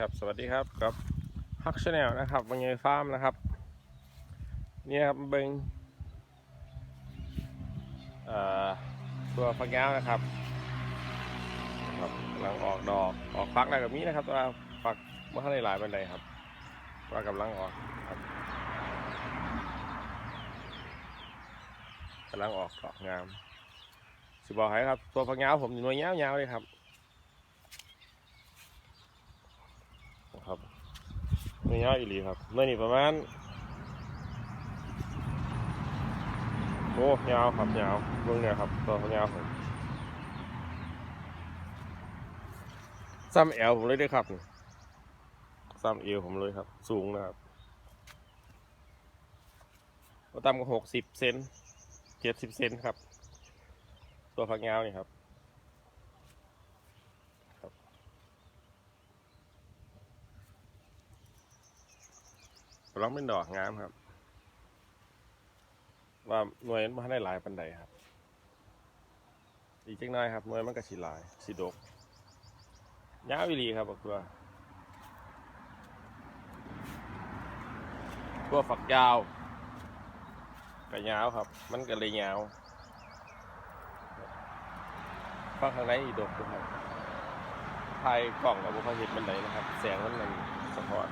ครับสวัสดีครับกับฮักชาแนลนะครับวันนี้ฟาร์มนะครับนี่ครับเบิงตัวฟักยาวนะครับครับกำลังออกดอกออกฟักแล้วกับนี้นะครับตัวฟักไม่ค่อยหลายบันไดครับว่ากำลังออกครับกำลังออกดอกงามสิบอกให้ครับ ตัวฟักยาวผมหน่วยยาวๆเลยครับ ไม่ยาวอีหลีครับเมื่อนี่ประมาณโอ้ยาวครับยาวเบื้องเนี่ยครับตัวยาวผมซ้ำแอลผมเลยได้อครับซ้ำเอวผมเลยครับ สูงนะครับก็ต่ำกว่าหกสิบเซนเจ็ดสิบเซนครับ ตัวฝักยาวนี่ครับ กำลังเป็นดอกงามครับ ว่าหน่วยมันได้หลายปันใดครับ อีกจังน้อยครับหน่วยมันก็สิหลายสิดกยาวอีหลีครับบอกตัวตัวฝักยาวก็ยาวครับ มันก็เลยยาวฟังข้างในอีดกด้วยครับภายกล่องกับบุคคลเห็นบันไดนะครับแสงมันมันสะท้อน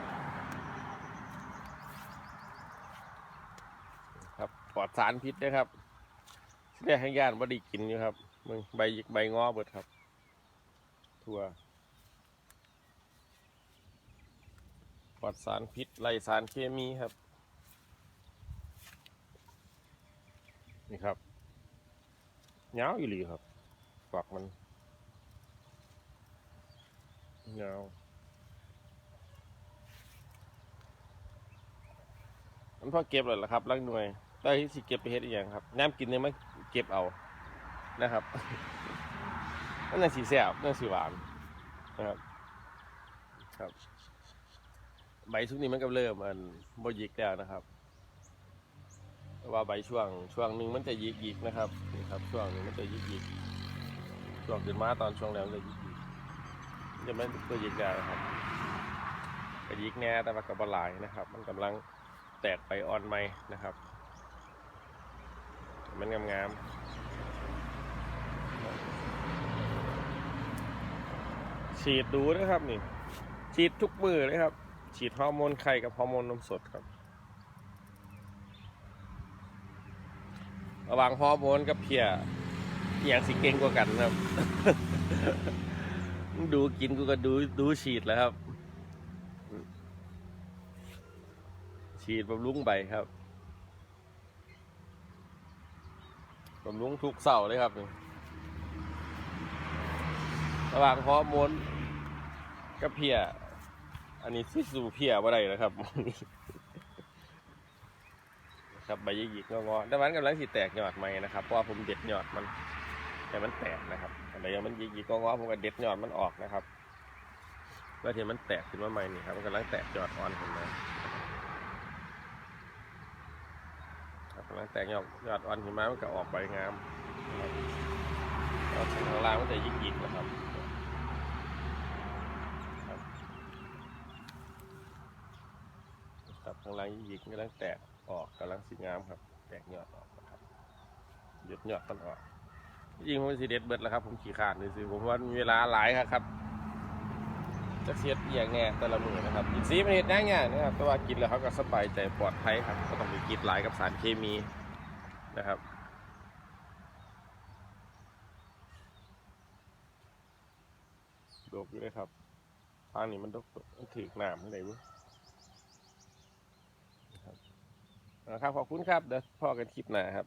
ครับ ปลอดสารพิษด้วยครับได้ให้ญาติบ่ได้กินอยู่ครับมึงใบยิกใบงอเบิดครับทั่วปลอดสารพิษไล่สารเคมีครับ นี่ครับยาอยู่หลีครับฝักมันยาวมันพอเก็บเลยละครับลักหน่วย ได้ที่สิเก็บไปเฮ็ดอีกอย่างครับน้ำกินเนี่ยไม่เก็บเอานะครับนั่นน่ะสีแซ่บนั่นสีหวานนะครับ ครับ ใบชุกนี้มันก็เริ่มมันบยิกแล้วนะครับว่าใบช่วงช่วงหนึ่งมันจะยิกยิกนะครับนี่ครับ ช่วงหนึงมันจะยิกยิกช่วงขึ้นมาตอนช่วงแล้วมันจะยิกยิกมันจะไม่ตัวยิกแล้วนะครับก็ยิกแน่แต่ว่ากับบลายนะครับ มันกำลังแตกไปอ่อนไหมนะครับ มันงามๆฉีดดูนะครับนี่ ฉีดทุกมือเลยครับ ฉีดฮอร์โมนไข่กับฮอร์โมนนมสดครับ ระหว่างฮอร์โมนกับเพียอย่างสิเก่งกว่ากันครับ ดูกินกูก็ดูดูฉีดแล้วครับ ฉีดบำรุงใบครับ บำรุงทุกเสาเลยครับระหว่างฮอร์โมนกับเพียอันนี้ที่สู่เพียว่าไรนะครับครับใบยิกๆงอๆแต่มันกำลังสิแตกยอดใหม่นะครับ เพราะว่าผมเด็ดยอดมัน แต่มันแตกนะครับอะไรยังมันยิกๆงอๆผมก็เด็ดยอดมันออกนะครับเพื่อที่มันแตกขึ้นมาใหม่นี่ครับ มันกำลังแตกยอดอ่อนขึ้นมาค รับกำลังแตกยอดยอดอ่อนขึ้นมามันก็ออกใบงามนะครับเอาข้างล่างมันจะยิกๆนะครับครับข้างล่างยิกๆกำลังแตกออกกำลังสีงามครับ แตกยอดออกนะครับหยุดยอดต้นออกยิงผมสีเด็ดเบิดแล้วครับ ผมขี่ขาดเลยสิผมว่ามีเวลาหลายครับ จะเสียดอหย่างแน่แต่ละมือนะครับกินซีมันเห็ดง่ายนะครับแต่ว่ากินแล้วเขาก็สบายใจปลอดภัยครับก็ต้องมีกินหลายกับสารเคมีนะครับดกอยู่เลยครับทางนี้มันดกมันถือหนามอะไรวะนะครับขอบคุณครับเดี๋ยวพอกันคลิปหน้าครับ